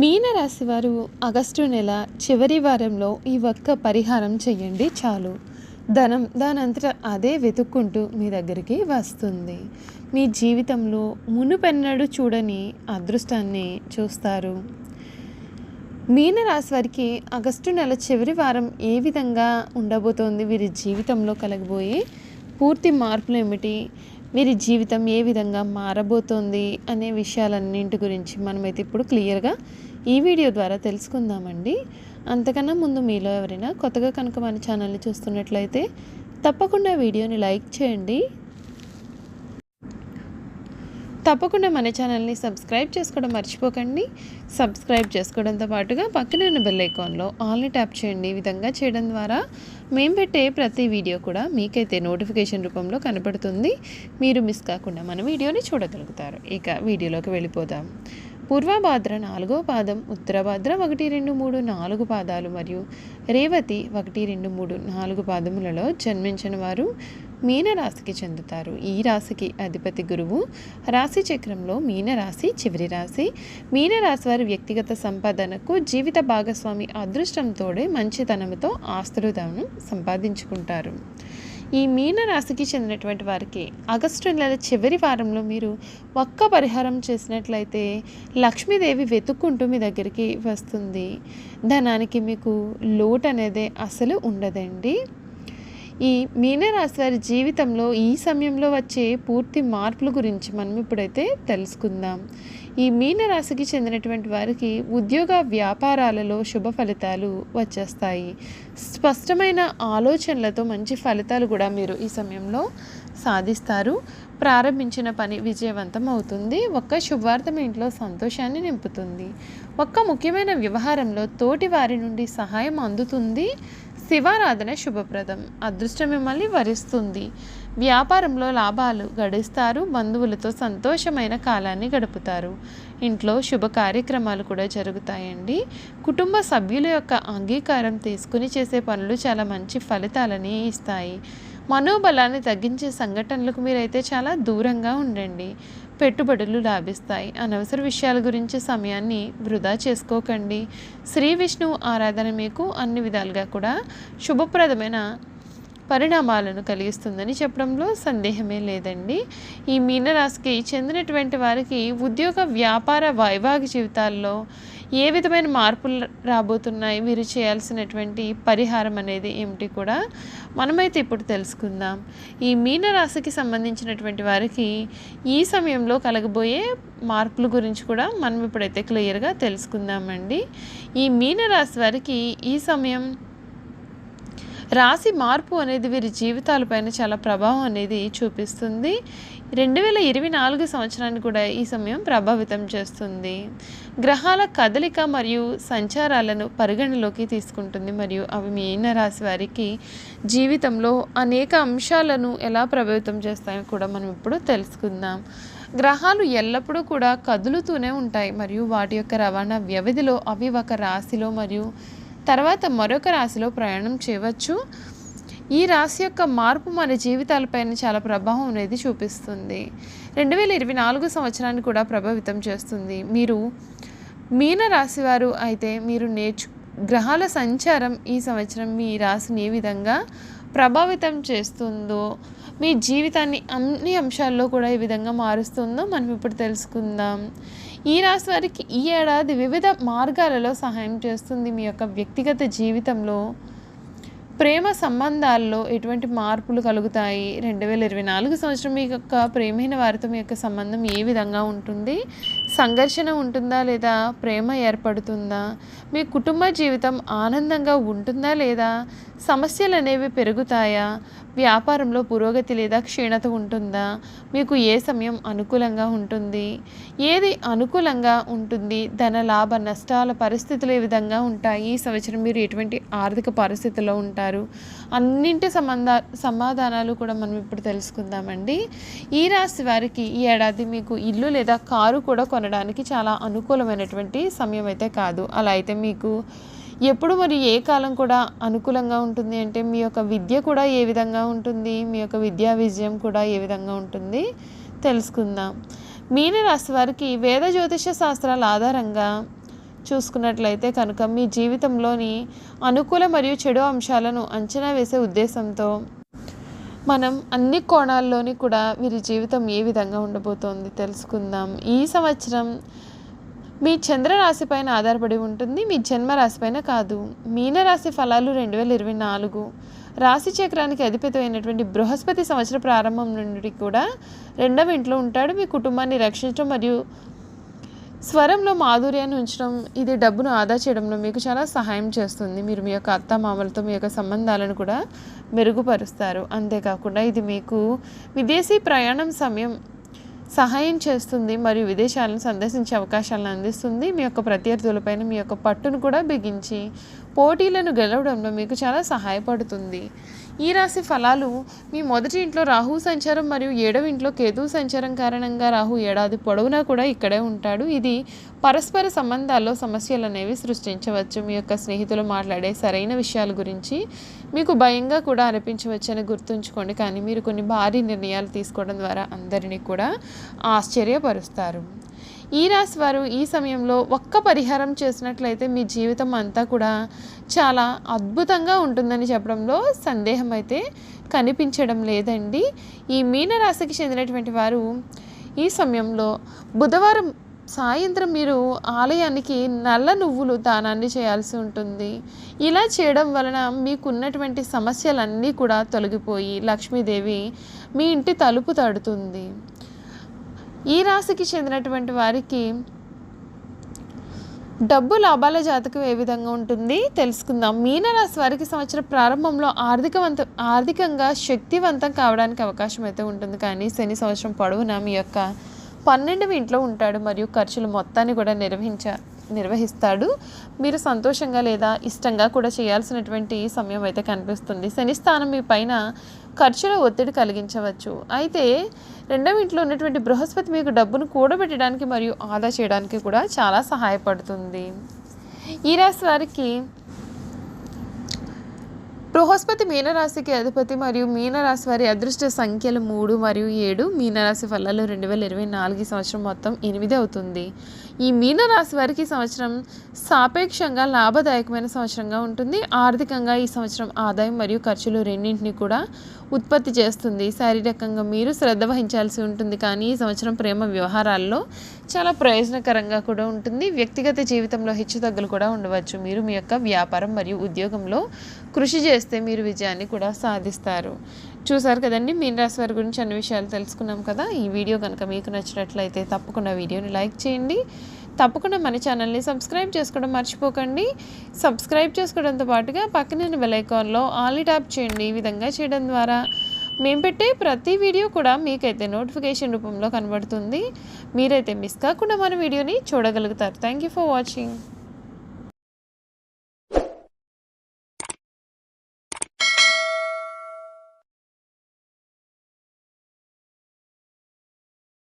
మీనరాశి వారు ఆగస్టు నెల చివరి వారంలో ఈ ఒక్క పరిహారం చేయండి చాలు. ధనం దానంతట అదే వెతుక్కుంటూ మీ దగ్గరికి వస్తుంది. మీ జీవితంలో మునుపెన్నడు చూడని అదృష్టాన్ని చూస్తారు. మీనరాశి వారికి ఆగస్టు నెల చివరి వారం ఏ విధంగా ఉండబోతోంది? వీరి జీవితంలో కలగబోయే పూర్తి మార్పులు ఏమిటి? వీరి జీవితం ఏ విధంగా మారబోతోంది? అనే విషయాలన్నింటి గురించి మనమైతే ఇప్పుడు క్లియర్గా ఈ వీడియో ద్వారా తెలుసుకుందామండి. అంతకన్నా ముందు మీలో ఎవరైనా కొత్తగా కనుక మన ఛానల్ని చూస్తున్నట్లయితే తప్పకుండా వీడియోని లైక్ చేయండి. తప్పకుండా మన ఛానల్ని సబ్స్క్రైబ్ చేసుకోవడం మర్చిపోకండి. సబ్స్క్రైబ్ చేసుకోవడంతో పాటుగా పక్కనే ఉన్న బెల్ ఐకాన్లో ఆల్ని ట్యాప్ చేయండి. ఈ విధంగా చేయడం ద్వారా మేము పెట్టే ప్రతి వీడియో కూడా మీకైతే నోటిఫికేషన్ రూపంలో కనపడుతుంది. మీరు మిస్ కాకుండా మన వీడియోని చూడగలుగుతారు. ఇక వీడియోలోకి వెళ్ళిపోదాం. పూర్వభాద్ర నాలుగో పాదం ఉత్తరభాద్ర ఒకటి రెండు మూడు నాలుగు పాదాలు మరియు రేవతి ఒకటి రెండు మూడు నాలుగు పాదములలో జన్మించిన వారు మీనరాశికి చెందుతారు. ఈ రాశికి అధిపతి గురువు రాశి చక్రంలో మీనరాశి చివరి రాశి. మీనరాశి వారి వ్యక్తిగత సంపాదనకు జీవిత భాగస్వామి అదృష్టంతోడే మంచితనంతో ఆస్తులు తాను సంపాదించుకుంటారు. ఈ మీన రాశికి చెందినటువంటి వారికి ఆగస్టు నెల చివరి వారంలో మీరు ఒక్క పరిహారం చేసినట్లయితే లక్ష్మీదేవి వెతుక్కుంటూ మీ దగ్గరికి వస్తుంది. ధనానికి మీకు లోటు అనేది అసలు ఉండదండి. ఈ మీనరాశి వారి జీవితంలో ఈ సమయంలో వచ్చే పూర్తి మార్పుల గురించి మనం ఇప్పుడైతే తెలుసుకుందాం. ఈ మీనరాశికి చెందినటువంటి వారికి ఉద్యోగ వ్యాపారాలలో శుభ ఫలితాలు వచ్చేస్తాయి. స్పష్టమైన ఆలోచనలతో మంచి ఫలితాలు కూడా మీరు ఈ సమయంలో సాధిస్తారు. ప్రారంభించిన పని విజయవంతం అవుతుంది. ఒక్క శుభవార్త మీ ఇంట్లో సంతోషాన్ని నింపుతుంది. ఒక్క ముఖ్యమైన వ్యవహారంలో తోటి వారి నుండి సహాయం అందుతుంది. శివారాధన శుభప్రదం. అదృష్టం మిమ్మల్ని వరిస్తుంది. వ్యాపారంలో లాభాలు గడిస్తారు బంధువులతో సంతోషమైన కాలాన్ని గడుపుతారు. ఇంట్లో శుభ కార్యక్రమాలు కూడా జరుగుతాయండి. కుటుంబ సభ్యుల యొక్క అంగీకారం తీసుకుని చేసే పనులు చాలా మంచి ఫలితాలని ఇస్తాయి. మనోబలాన్ని తగ్గించే సంఘటనలకు మీరైతే చాలా దూరంగా ఉండండి. పెట్టుబడులు లాభిస్తాయి. అనవసర విషయాల గురించి సమయాన్ని వృధా చేసుకోకండి. శ్రీ విష్ణువు ఆరాధన మీకు అన్ని విధాలుగా కూడా శుభప్రదమైన పరిణామాలను కలిగిస్తుందని చెప్పడంలో సందేహమే లేదండి. ఈ మీనరాశికి చెందినటువంటి వారికి ఉద్యోగ వ్యాపార వైవాహిక జీవితాల్లో ఏ విధమైన మార్పులు రాబోతున్నాయి? వీరు చేయాల్సినటువంటి పరిహారం అనేది ఏమిటి కూడా మనమైతే ఇప్పుడు తెలుసుకుందాం. ఈ మీనరాశికి సంబంధించినటువంటి వారికి ఈ సమయంలో కలగబోయే మార్పుల గురించి కూడా మనం ఇప్పుడైతే క్లియర్గా తెలుసుకుందామండి. ఈ మీనరాశి వారికి ఈ సమయం రాశి మార్పు అనేది వీరి జీవితాలపైన చాలా ప్రభావం అనేది చూపిస్తుంది. రెండు వేల ఇరవై నాలుగు సంవత్సరాన్ని కూడా ఈ సమయం ప్రభావితం చేస్తుంది. గ్రహాల కదలిక మరియు సంచారాలను పరిగణలోకి తీసుకుంటుంది. మరియు అవి మీన రాశి వారికి జీవితంలో అనేక అంశాలను ఎలా ప్రభావితం చేస్తాయో కూడా మనం ఇప్పుడు తెలుసుకుందాం. గ్రహాలు ఎల్లప్పుడూ కూడా కదులుతూనే ఉంటాయి. మరియు వాటి యొక్క రవాణా వ్యవధిలో అవి ఒక రాశిలో మరియు తర్వాత మరొక రాశిలో ప్రయాణం చేయవచ్చు. ఈ రాశి యొక్క మార్పు మన జీవితాలపైన చాలా ప్రభావం అనేది చూపిస్తుంది. రెండు వేల ఇరవై నాలుగు సంవత్సరాన్ని కూడా ప్రభావితం చేస్తుంది. మీరు మీన రాశి వారు అయితే మీరు నేర్చు గ్రహాల సంచారం ఈ సంవత్సరం మీ రాశిని ఏ విధంగా ప్రభావితం చేస్తుందో మీ జీవితాన్ని అన్ని అంశాల్లో కూడా ఏ విధంగా మారుస్తుందో మనం ఇప్పుడు తెలుసుకుందాం. ఈ రాశి వారికి ఈ ఏడాది వివిధ మార్గాలలో సహాయం చేస్తుంది. మీ యొక్క వ్యక్తిగత జీవితంలో ప్రేమ సంబంధాల్లో ఎటువంటి మార్పులు కలుగుతాయి? రెండు వేల ఇరవై నాలుగు సంవత్సరం మీ యొక్క ప్రేమైన వారితో మీ యొక్క సంబంధం ఏ విధంగా ఉంటుంది? సంఘర్షణ ఉంటుందా లేదా? ప్రేమ ఏర్పడుతుందా? మీ కుటుంబ జీవితం ఆనందంగా ఉంటుందా లేదా? సమస్యలు అనేవి పెరుగుతాయా? వ్యాపారంలో పురోగతి లేదా క్షీణత ఉంటుందా? మీకు ఏ సమయం అనుకూలంగా ఉంటుంది? ఏది అనుకూలంగా ఉంటుంది? ధన లాభ నష్టాల పరిస్థితులు ఏ విధంగా ఉంటాయి? ఈ సంవత్సరం మీరు ఎటువంటి ఆర్థిక పరిస్థితుల్లో ఉంటారు? అన్నింటి సంబంధ సమాధానాలు కూడా మనం ఇప్పుడు తెలుసుకుందామండి. ఈ రాశి వారికి ఈ ఏడాది మీకు ఇల్లు లేదా కారు కూడా కొనడానికి చాలా అనుకూలమైనటువంటి సమయం అయితే కాదు. అలా అయితే మీకు ఎప్పుడు మరి ఏ కాలం కూడా అనుకూలంగా ఉంటుంది? అంటే మీ యొక్క విద్య కూడా ఏ విధంగా ఉంటుంది? మీ యొక్క విద్యా విజయం కూడా ఏ విధంగా ఉంటుంది? తెలుసుకుందాం. మీనరాశి వారికి వేద జ్యోతిష శాస్త్రాల ఆధారంగా చూసుకున్నట్లయితే కనుక మీ జీవితంలోని అనుకూల మరియు చెడు అంశాలను అంచనా వేసే ఉద్దేశంతో మనం అన్ని కోణాల్లోని కూడా వీరి జీవితం ఏ విధంగా ఉండబోతోంది తెలుసుకుందాం. ఈ సంవత్సరం మీ చంద్రరాశి పైన ఆధారపడి ఉంటుంది మీ జన్మ రాశి పైన కాదు. మీనరాశి ఫలాలు రెండు వేల ఇరవై నాలుగు. రాశి చక్రానికి అధిపతి అయినటువంటి బృహస్పతి సంవత్సర ప్రారంభం నుండి కూడా రెండవ ఇంట్లో ఉంటాడు. మీ కుటుంబాన్ని రక్షించడం మరియు స్వరంలో మాధుర్యాన్ని ఉంచడం ఇది డబ్బును ఆదా చేయడంలో మీకు చాలా సహాయం చేస్తుంది. మీరు మీ యొక్క అత్త మామలతో మీ యొక్క సంబంధాలను కూడా మెరుగుపరుస్తారు. అంతేకాకుండా ఇది మీకు విదేశీ ప్రయాణం సమయం సహాయం చేస్తుంది మరియు విదేశాలను సందర్శించే అవకాశాలను అందిస్తుంది. మీ యొక్క ప్రత్యర్థులపైన మీ యొక్క పట్టును కూడా బిగించి పోటీలను గెలవడంలో మీకు చాలా సహాయపడుతుంది. ఈ రాశి ఫలాలు మీ మొదటి ఇంట్లో రాహు సంచారం మరియు ఏడవ ఇంట్లో కేతు సంచారం కారణంగా రాహు ఏడాది పొడవునా కూడా ఇక్కడే ఉంటాడు. ఇది పరస్పర సంబంధాల్లో సమస్యలు అనేవి సృష్టించవచ్చు. మీ యొక్క స్నేహితులు మాట్లాడే సరైన విషయాల గురించి మీకు భయంగా కూడా అనిపించవచ్చని గుర్తుంచుకోండి. కానీ మీరు కొన్ని భారీ నిర్ణయాలు తీసుకోవడం ద్వారా అందరినీ కూడా ఆశ్చర్యపరుస్తారు. ఈ రాశి వారు ఈ సమయంలో ఒక్క పరిహారం చేసినట్లయితే మీ జీవితం అంతా కూడా చాలా అద్భుతంగా ఉంటుందని చెప్పడంలో సందేహం అయితే కనిపించడం లేదండి. ఈ మీనరాశికి చెందినటువంటి వారు ఈ సమయంలో బుధవారం సాయంత్రం మీరు ఆలయానికి నల్ల నువ్వులు దానాన్ని చేయాల్సి ఉంటుంది. ఇలా చేయడం వలన మీకున్నటువంటి సమస్యలన్నీ కూడా తొలగిపోయి లక్ష్మీదేవి మీ ఇంటి తలుపు తడుతుంది. ఈ రాశికి చెందినటువంటి వారికి డబ్బు లాభాల జాతకం ఏ విధంగా ఉంటుంది తెలుసుకుందాం. మీనరాశి వారికి సంవత్సరం ప్రారంభంలో ఆర్థికవంత ఆర్థికంగా శక్తివంతం కావడానికి అవకాశం అయితే ఉంటుంది. కానీ శని సంవత్సరం పొడవునా మీ యొక్క పన్నెండవ ఇంట్లో ఉంటాడు. మరియు ఖర్చులు మొత్తాన్ని కూడా నిర్వహించారు నిర్వహిస్తాడు. మీరు సంతోషంగా లేదా ఇష్టంగా కూడా చేయాల్సినటువంటి సమయం అయితే కనిపిస్తుంది. శని స్థానం మీ పైన ఖర్చుల ఒత్తిడి కలిగించవచ్చు. అయితే రెండవ ఇంట్లో ఉన్నటువంటి బృహస్పతి మీకు డబ్బును కూడబెట్టడానికి మరియు ఆదా చేయడానికి కూడా చాలా సహాయపడుతుంది. ఈ రాశి వారికి బృహస్పతి మీనరాశికి అధిపతి మరియు మీనరాశి వారి అదృష్ట సంఖ్యలు మూడు మరియు ఏడు. మీనరాశి ఫలాలు రెండు వేల ఇరవై నాలుగు సంవత్సరం మొత్తం ఎనిమిది అవుతుంది. ఈ మీనరాశి వారికి సంవత్సరం సాపేక్షంగా లాభదాయకమైన సంవత్సరంగా ఉంటుంది. ఆర్థికంగా ఈ సంవత్సరం ఆదాయం మరియు ఖర్చులు రెండింటిని కూడా ఉత్పత్తి చేస్తుంది. శారీరకంగా మీరు శ్రద్ధ వహించాల్సి ఉంటుంది. కానీ ఈ సంవత్సరం ప్రేమ వ్యవహారాల్లో చాలా ప్రయోజనకరంగా కూడా ఉంటుంది. వ్యక్తిగత జీవితంలో హెచ్చుతగ్గులు కూడా ఉండవచ్చు. మీరు మీ యొక్క వ్యాపారం మరియు ఉద్యోగంలో కృషి చేస్తే మీరు విజయాన్ని కూడా సాధిస్తారు. చూసారు కదండి మీన రాశి వారి గురించి అన్ని విషయాలు తెలుసుకున్నాం కదా. ఈ వీడియో కనుక మీకు నచ్చినట్లయితే తప్పకుండా వీడియోని లైక్ చేయండి. తప్పకుండా మన ఛానల్ని సబ్స్క్రైబ్ చేసుకోవడం మర్చిపోకండి. సబ్స్క్రైబ్ చేసుకోవడంతో పాటుగా పక్కన బెల్ ఐకాన్లో ఆల్ ట్యాప్ చేయండి. ఈ విధంగా చేయడం ద్వారా మేము పెట్టే ప్రతి వీడియో కూడా మీకైతే నోటిఫికేషన్ రూపంలో కనబడుతుంది. మీరైతే మిస్ కాకుండా మన వీడియోని చూడగలుగుతారు. Thank you for watching.